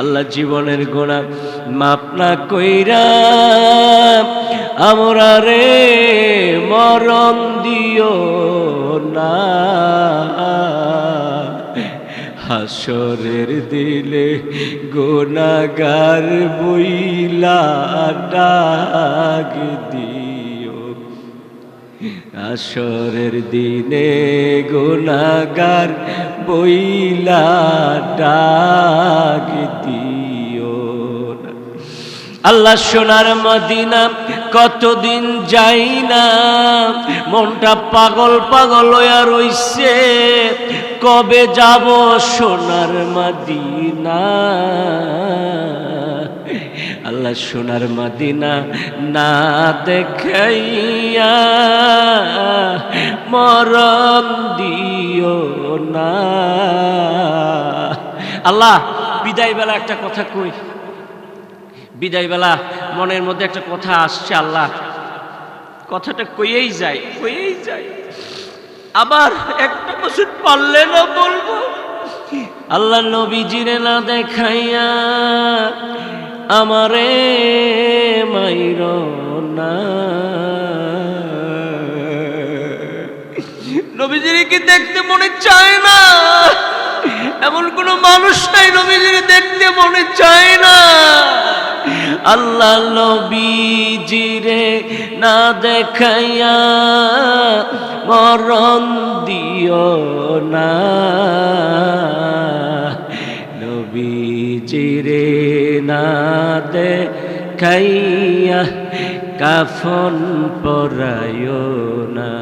আল্লাহ জীবনের গোনা মাপ না কইরা আমরা রে মরণ দিও না। হাসরের দিলে গোনাগার বইলা ডাক দিও। আসরের দিনে গোনাগার বইলা ডাক দিও আল্লাহ সোনার মদিনা কতদিন যাই না মনটা পাগল পাগল হইয়া রইছে। কবে যাব সোনার মাদিনা? আল্লাহ সোনার মাদিনা না দেখাইয়া মরণ দিও না। আল্লাহ বিদায় বেলা একটা কথা কই। বিদায় বেলা মনের মধ্যে একটা কথা আসছে, আল্লাহ। কথাটা কইয়েই যায় কইয়েই যায়। আবার একটা বছর পারলে না বলব। আল্লাহ নবীজিরে না দেখাইয়া আমারে মাইর না। নবীজিরে কি দেখতে মনে চায় না? এমন কোন মানুষ নাই নবীজিরে দেখতে মনে চায় না। আল্লাহ নবীজিরে না দেখাইয়া মরণ দিও না। নবীজিরে না দেখাইয়া কাফন পরায় না।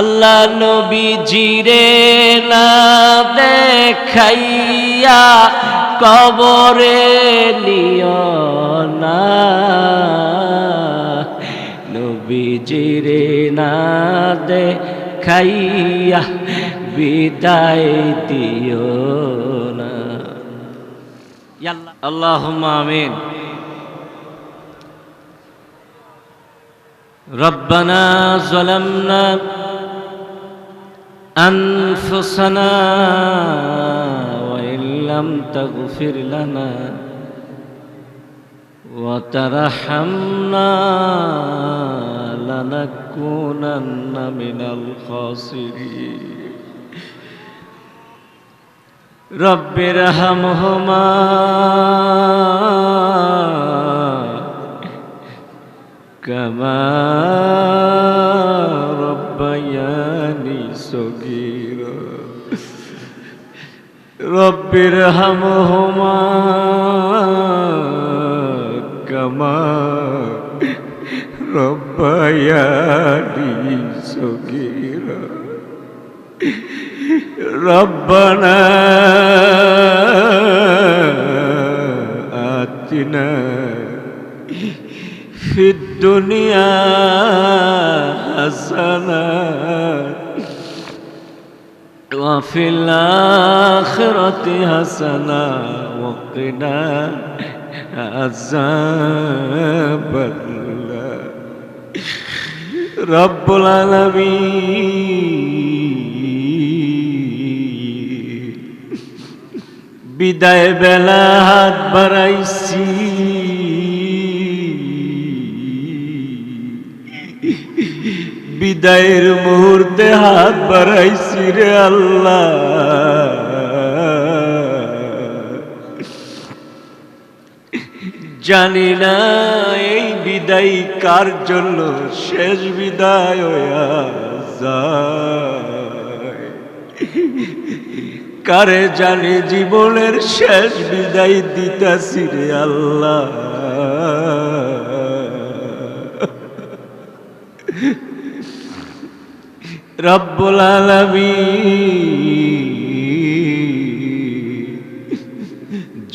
আল্লাহ নবীজিরে না দেখাইয়া কবরে নিও না নবীজিরে না দেখাইয়া বিদায় দিও না আল্লাহ আমিন ربنا ظلمنا أنفسنا وإن لم تغفر لنا وترحمنا لنكونن من الخاسرين رب ارحمهما كما رب ارحمهما كما ربياني صغيرا ربنا آتنا في الدنيا حسنة وفي الآخرة حسنة وقنا عذاب الله رب العالمين বিদায় বেলা হাত বাড়াইছি বিদায়ের মুহূর্তে হাত বাড়াইছি রে আল্লাহ। জানি না এই বিদায় কার জন্য শেষ বিদায় কারে জানি জীবনের শেষ বিদায় দিতাছি রে আল্লাহ। রব্বুল আলামিন।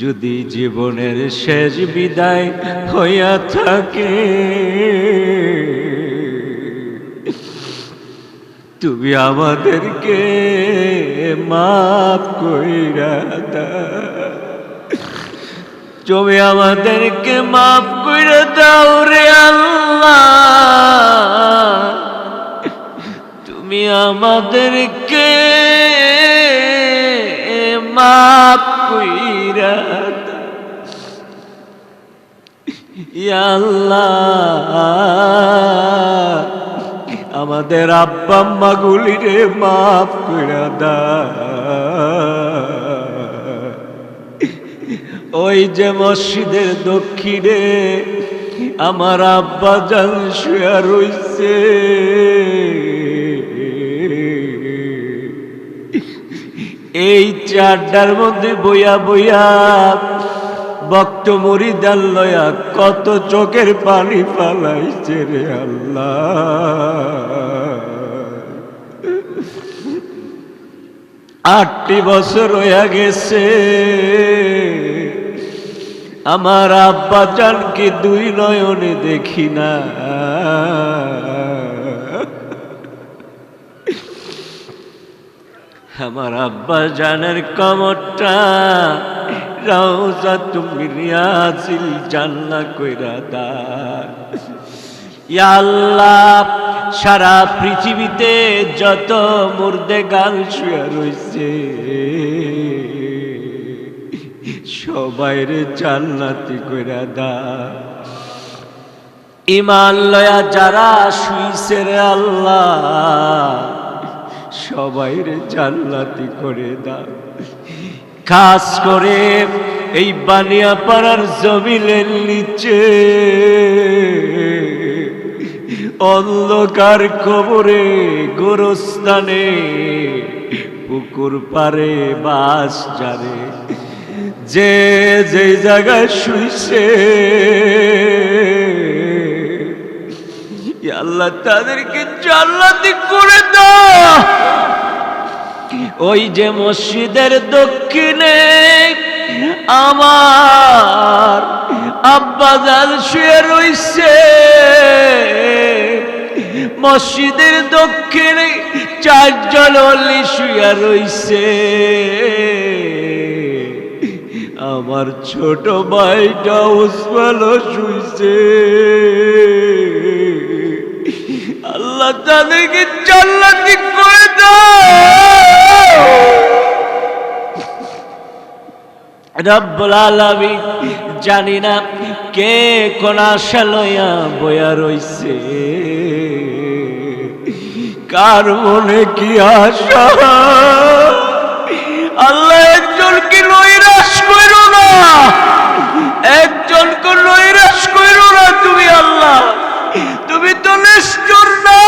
যদি জীবনের শেষ বিদায় হইয়া থাকে, তুমি আমাদেরকে মাফ কইরা তুমি আমাদেরকে মাফ করে দাও রে আল্লাহ। আমাদেরকে দাও। আল্লাহ, আমাদের আব্বা আম্মা গুলিরে করে দা ওই যে মসজিদের দক্ষিণে আমার আব্বা জান শুয়া রইছে। এই চারটার মধ্যে বইয়া বইয়া বক্ত মরিদান লয়া কত চোখের পানি ফালাইছে রে আল্লাহ। আটটি বছর হইয়া গেছে। আমার আব্বা জানকে দুই নয়নে দেখি না। আমার আব্বা জানের কমরটা রাউজা তুমি রিয়াজিল জান্না কইরা দা ইয়া আল্লাহ, সারা পৃথিবীতে যত মুর্দে গান শুয়ে রইছে, সবাইরে জান্নাতি কইরা দা ইমান লয়া যারা শুইছে রে আল্লাহ সবাইরে জান্নাতি করে দাও। খাস করে এই বানিয়া পাড়ার জমিলের নিচে। অন্ধকার কবরে গোরস্থানে, পুকুর পারে বাস যারে যে যে জায়গায় শুইছে। আল্লাহ তাদেরকে জান্নাতি করে দাও। ওই যে মসজিদের দক্ষিণে আমার আব্বা জান শুয়ে রইছে। মসজিদের দক্ষিণে চারজন অলি শুয়ে রইছে। আমার ছোট ভাইটা উসমানও শুইছে। আল্লাহ তাদেরকে জান্নাতি করে দাও রব্বুল আলামিন জানি না কে কোন লইয়া বয়া রইছে। কার মনে কি আশা? আল্লাহ একজনকে নৈরাশ করো না। একজনকে নৈরাশ করো না তুমি আল্লাহ। তুমি তো নিষ্ঠুর না।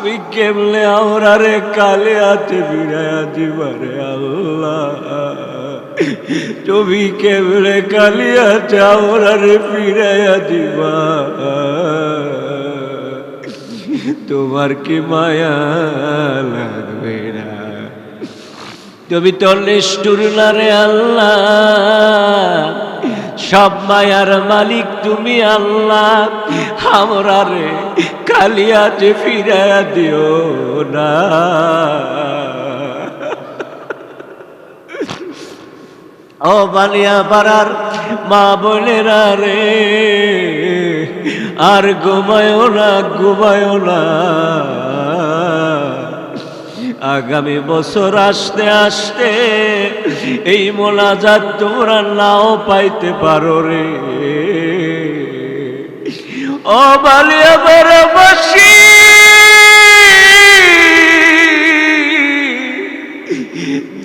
তুমি কেমনে আমরা রে কালে হাতে বিড়াইয়া দিবারে আল্লাহ? তুমি কেমনে কালি হাতে আমরা রে ফিরাইয়া দিবা? তোমার কি মায়া লাগবে না? তুমি তো নিষ্ঠুর না রে আল্লাহ। সব মায়ার মালিক তুমি আল্লাহ। আমরা রে কালিয়াতে ফিরা দিও না। ও বানিয়া পাড়ার মা বোনেরা রে, আর ঘুমায় না ঘুমায় না। আগামী বছর আসতে আসতে এই মোনাজাত তোমরা নাও পাইতে পারো রে। ও বালিয়া বারাবাসী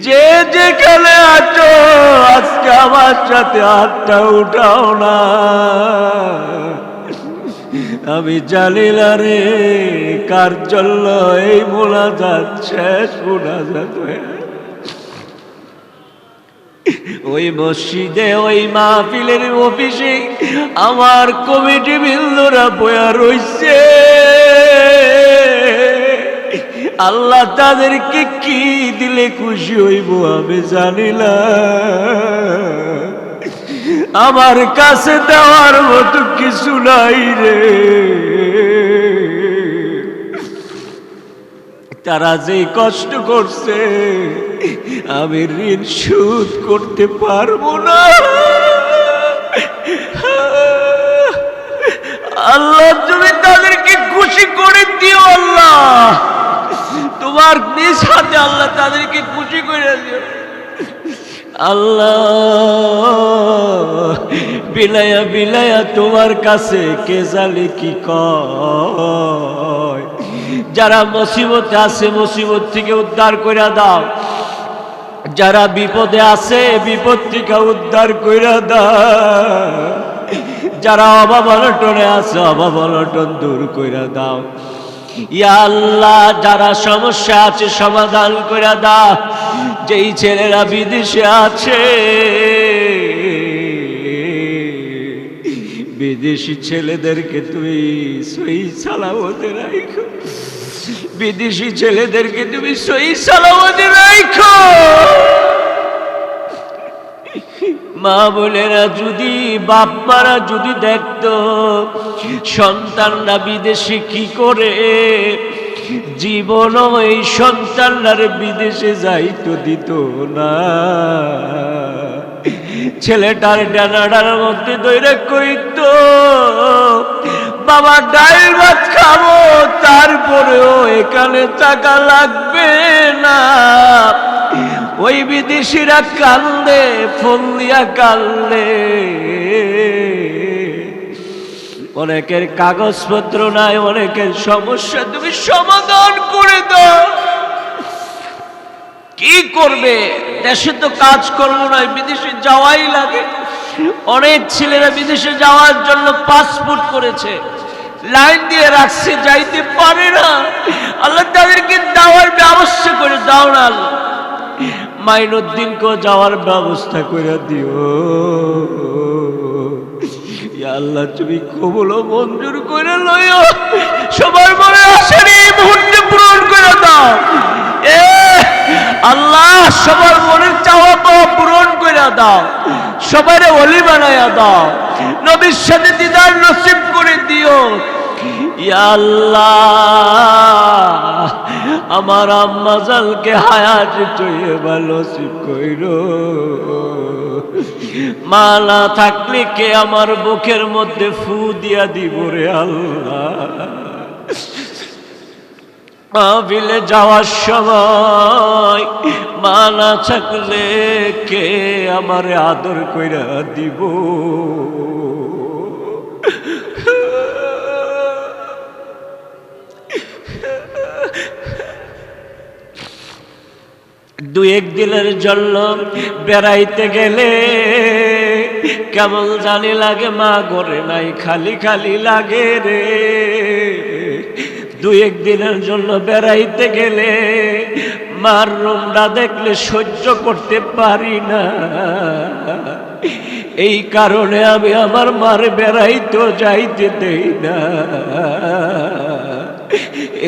যে যেখানে আছো, আজকে আমার সাথে হাতটা উঠাও না। আমি জানি না রে, কার জন্য এই মোনাজাত শেষ মোনাজাত হয়ে ওই মসজিদে, ওই মাহফিলের অফিসে আমার কমিটি বিন্দুরা বয়া রইছে। আল্লাহ তাদেরকে কি দিলে খুশি হইব আমি জানি না। আমার কাছে দেওয়ার মতো কিছু নাই রে। তারা যে কষ্ট করছে, আমি ঋণ শোধ করতে পারব না। আল্লাহ তুমি তাদেরকে খুশি করে দিও আল্লাহ, তোমার নিজ হাতে আল্লাহ তাদেরকে খুশি করে দিও। আল্লাহ, বিলায়া বিলায়া তোমার কাছে কে জালে কি কয়। যারা মুসিবতে আছে, মুসিবত থেকে উদ্ধার করে দাও। যারা বিপদে আছে, বিপদ থেকে উদ্ধার কইরা দাও। যারা অভাব অনটনে আছে, অভাব অনটন দূর কইরা দাও। আল্লাহ, যারা সমস্যা আছে, সমাধান করে দাও। যেই ছেলেরা বিদেশে আছে, বিদেশি ছেলেদেরকে তুই সই সালামতে রাখো বিদেশি ছেলেদেরকে তুমি সই সালামতে রাখো মা বোনেরা যদি বাপ মারা যদি দেখতো সন্তানরা বিদেশে কি করে, জীবনও এই সন্তানরা বিদেশে যাইতো দিত না। ছেলেটার ডানাডার মধ্যে দৈরে কইত, বাবা, ডাইল ভাত খাব। টাকা লাগবে না। ওই বিদেশিরা কান্দে ফোন দিয়া কান্দে। অনেকের কাগজপত্র নাই, অনেকের সমস্যা, তুমি সমাধান করে দাও। কি করবে? দেশে তো কাজ করব নয়, বিদেশে যাওয়াই লাগে। অনেক ছেলেরা বিদেশে যাওয়ার জন্য পাসপোর্ট করেছে। লাইন দিয়ে রাখছে, যাইতে পারে না। আল্লাহ তাদেরকে দেওয়ার ব্যবস্থা করে দাও না মাইনুদ্দিনকে যাওয়ার ব্যবস্থা করে দিও। আল্লাহ, তুমি কবুল মঞ্জুর করে লইও। সবার মনে আসেন এই মুহূর্তে পূরণ করে দাও। এ, আল্লাহ, সবার মনের চাওয়া পাওয়া পূরণ করে দাও। সবারে অলি বানাইয়া দাও। নবীর সাথে দিদার নসিব করে দিও। আল্লাহ, আমার আম্মা জালকে হায়াত চয়ে ভালো কইর। মা না থাকলে কে আমার বুকের মধ্যে ফু দিয়া দিব রে আল্লাহ? মাহফিলে যাওয়ার সময় মা না থাকলে কে আমার আদর কইরা দিব? দু এক দিনের জন্য বেড়াইতে গেলে কেমন জানি লাগে, মা গড়ে নাই, খালি খালি লাগে রে। দু এক দিনের জন্য বেড়াইতে গেলে মার রুমটা দেখলে সহ্য করতে পারি না। এই কারণে আমি আমার মার বেড়াইতে যাইতে দেই না।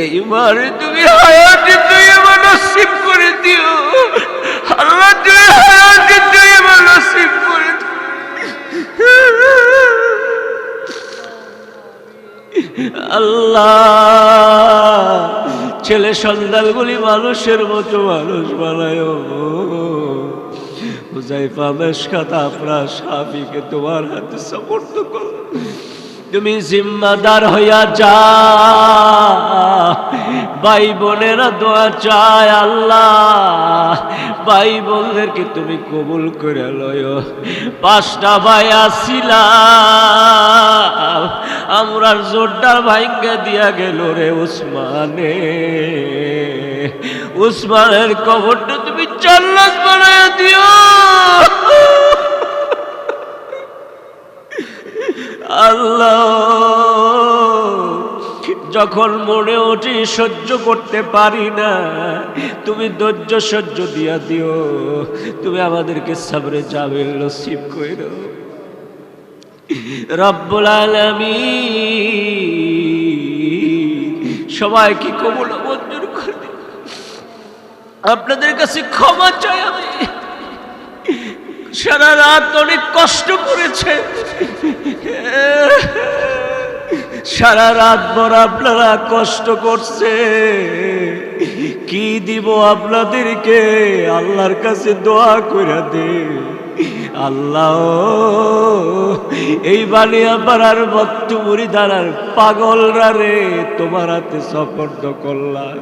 এই মারে তুমি হায়াতে তুই আমার নসিব করে দিও। আল্লাহ তুই হায়াতে তুই আমার নসিব করে। আল্লাহ, ছেলে সন্তানগুলি মানুষের মতো মানুষ বানায় হুজাইফা, মেশকাত, আপনার সাবিকে তোমার হাতে সমর্থ করো। তুমি জিম্মাদার হইয়া যা। ভাই বোনেরা দোয়া চায় আল্লাহ। ভাই বোনদেরকে তুমি কবুল করে লয়। পাঁচটা ভাই আসিলাম। আমরা জোরটা ভাইঙ্গা দিয়া গেল রে উসমানে। উসমানের কবরটা তুমি চাল্লাস বানায় দিও। আল্লাহ। যখন মনে ওঠে সহ্য করতে পারি না, তুমি ধৈর্য সহ্য দিয়া দিও, তুমি আমাদেরকে সাবরে যাবে নসিব কইরো রব্বুল আলমী সবাইকে কবুল ও মঞ্জুর করে। আপনাদের কাছে ক্ষমা চাই আমি। সারা রাত অনেক কষ্ট করেছে। সারা রাত ভর আপনারা কষ্ট করছে। কি দিব আপনাদেরকে? আল্লাহর কাছে দোয়া করে দে। আল্লাহ এই বালিয়া পাড়ার বক্তমুড়ি দাঁড়ার পাগলরা রে, তোমার হাতে সফর্দ করলাম।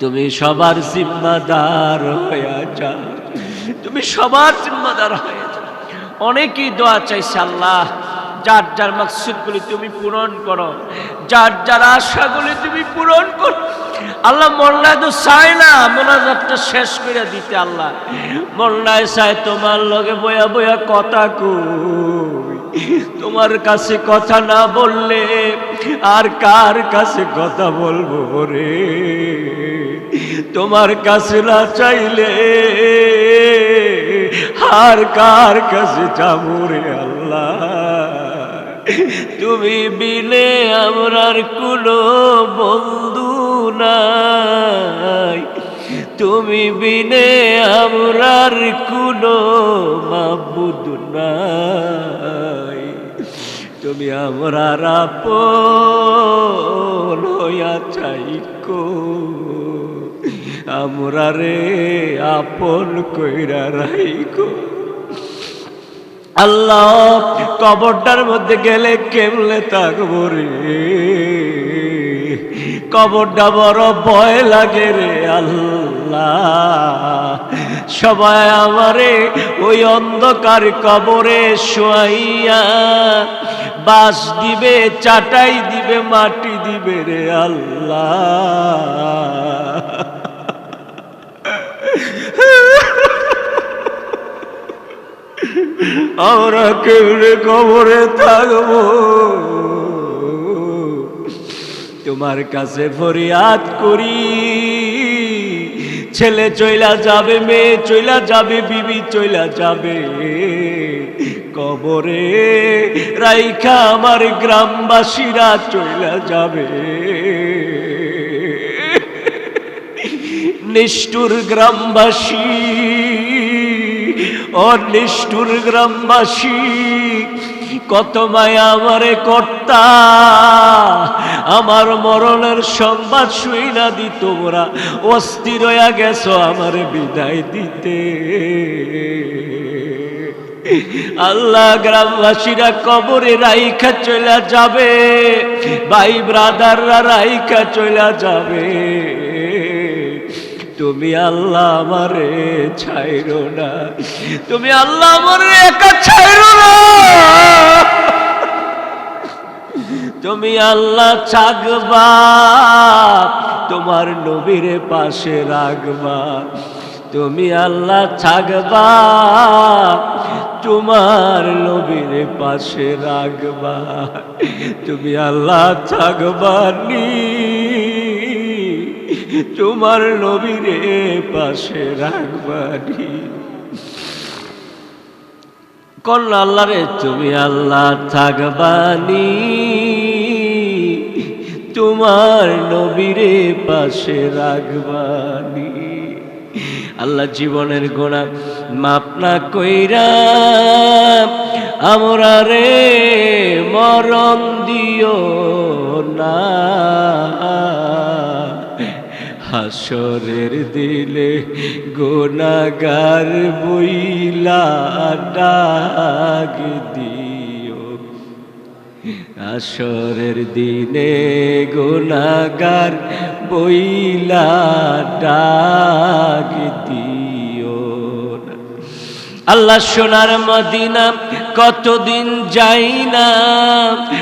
তুমি সবার জিম্মাদার হয়ে যা তুমি সবার জিম্মাদার হয়ে অনেকেই দোয়া চাইছে, আল্লাহ, যার যার মাকসুদগুলি তুমি পূরণ করো, যার যার আশাগুলি তুমি পূরণ করো। আল্লাহ মোল্লায় তো চায় না, মোনাজাতটা শেষ করে দিতে আল্লাহ। মোল্লায় চায়, তোমার লগে বয়া বয়া কথা কই? তোমার কাছে কথা না বললে আর কার কাছে কথা বলব রে? তোমার কাছে না চাইলে আর কার কাছে যাব রে আল্লাহ? তুমি বিলে আমরার কোনো বন্ধু নাই। তুমি বিনে আমরার কোনো মাবুদ নাই। তুমি আমরার আপন হইয়া চাইকো আমরা রে আপন কইরা রাইকো আল্লাহ, কবরটার মধ্যে গেলে কেমলে থাকব রে? কবরটা বড় ভয় লাগে রে আল্লাহ। সবাই আমারে ওই অন্ধকার কবরে শোয়াইয়া বাস দিবে, চাটাই দিবে, মাটি দিবে রে আল্লাহ। আমরা কেউরে কবরে থাকব। তোমার কাছে ফরিয়াদ করি। ছেলে চইলা যাবে, মেয়ে চইলা যাবে, বিবি চইলা যাবে। কবরে রাইখা আমার গ্রামবাসীরা চইলা যাবে। নিষ্ঠুর গ্রামবাসী, অনিষ্ঠুর গ্রামবাসী, কত মায়া আমারে কর্তা। আমার মরণের সংবাদ শুই না দি তোমরা, অস্থির হইয়া গেছো আমারে বিদায় দিতে। আল্লাহ গ্রামবাসীরা কবরে রাইখা চলে যাবে, ভাই ব্রাদাররা রাইখা চলে যাবে। তুমি আল্লাহ আমারে ছাইরো না। তুমি আল্লাহ আমারে একা ছাইরো না। তুমি আল্লাহ চাগবা তোমার নবীর পাশে রাখবা। তুমি আল্লাহ থাকবা তোমার নবীর পাশে রাখবা। তুমি আল্লাহ থাকবা নি। তোমার নবীরে পাশে রাখবানি কল্লা আল্লাহ রে তুমি আল্লাহ থাকবানি। তোমার নবীরে পাশে রাখবানি। আল্লাহ জীবনের গোনা মাপ না কইরা আমরা রে মরণ দিও না। হাসরের দিলে গোনাগার বইলা ডাক দিও আসরের দিনে গোনাগার বইলা ডাক দিও। আল্লাহ সোনার মদিনা কতদিন যাই না।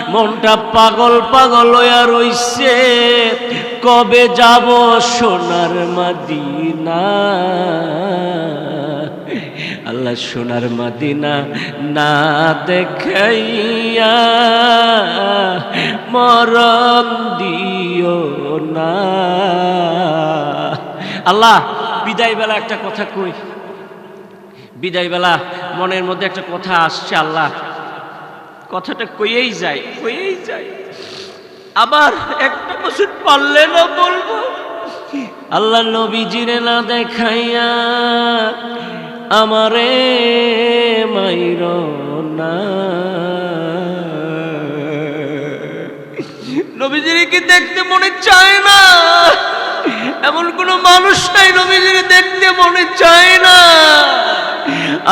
মনটা পাগল পাগল হইয়া রইছে। কবে যাব সোনার মদিনা? আল্লাহ সোনার মদিনা না দেখাইয়া মরণ দিও না। আল্লাহ বিদায় বেলা একটা কথা কই। বিদায় বেলা মনের মধ্যে একটা কথা আসছে, আল্লাহ। কথাটা কইয়েই যায় কইয়েই যায়। আবার একটা বছর পারলে না বলব। আল্লাহ নবীজিরে না দেখাইয়া আমারে মাইর না। নবীজিরে কি দেখতে মনে চায় না? এমন কোন মানুষ নাই নবীজিরে দেখতে মনে চায় না।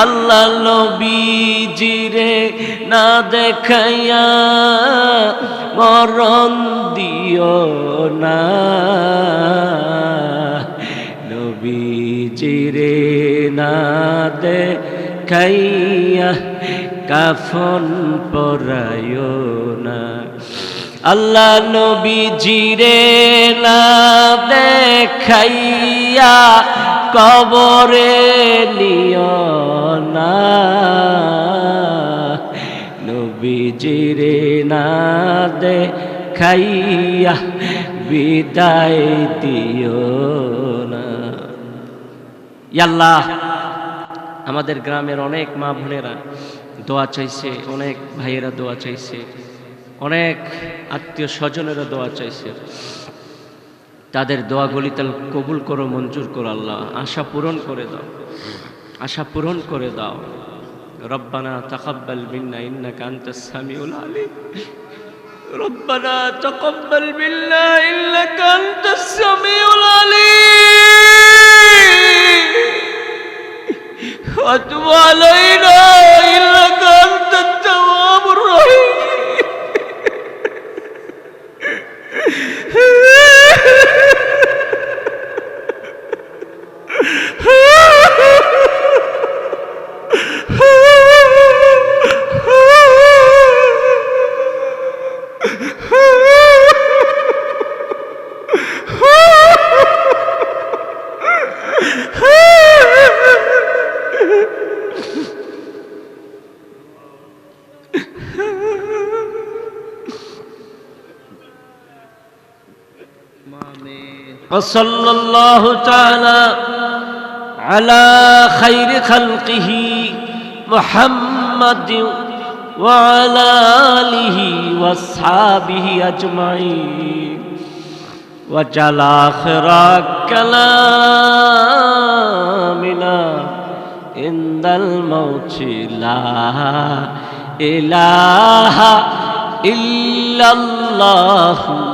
আল্লাহ নবীজিরে না দেখাইয়া মরণ দিও না। নবীজিরে না দেখাইয়া কাফন পরায় না। আল্লাহ নবী জিরে না দেখাইয়া কবরে নিয় না। নবীজিরে না দেখাইয়া বিদায় দিও না। ইয়াল্লাহ, আমাদের গ্রামের অনেক মা বোনেরা দোয়া চাইছে, অনেক ভাইয়েরা দোয়া চাইছে, অনেক আত্মীয় স্বজনেরা দোয়া চাইছে। তাদের দোয়াগুলি তাল কবুল করো মঞ্জুর করো আল্লাহ আশা পূরণ করে দাও আশা পূরণ করে দাও রব্বানা তাকাব্বাল মিন্না ইন্নাকা আনতাস সামিউল আলিম রব্বানা তাকাব্বাল মিন্না ইন্নাকা আনতাস সামিউল আলিম واتب علينا إنك أنت التواب الرحيم وصلى الله تعالى على خير خلقه محمد وعلى آله وأصحابه أجمعين. وجعل آخر كلامنا عند الموت. لا إله إلا الله.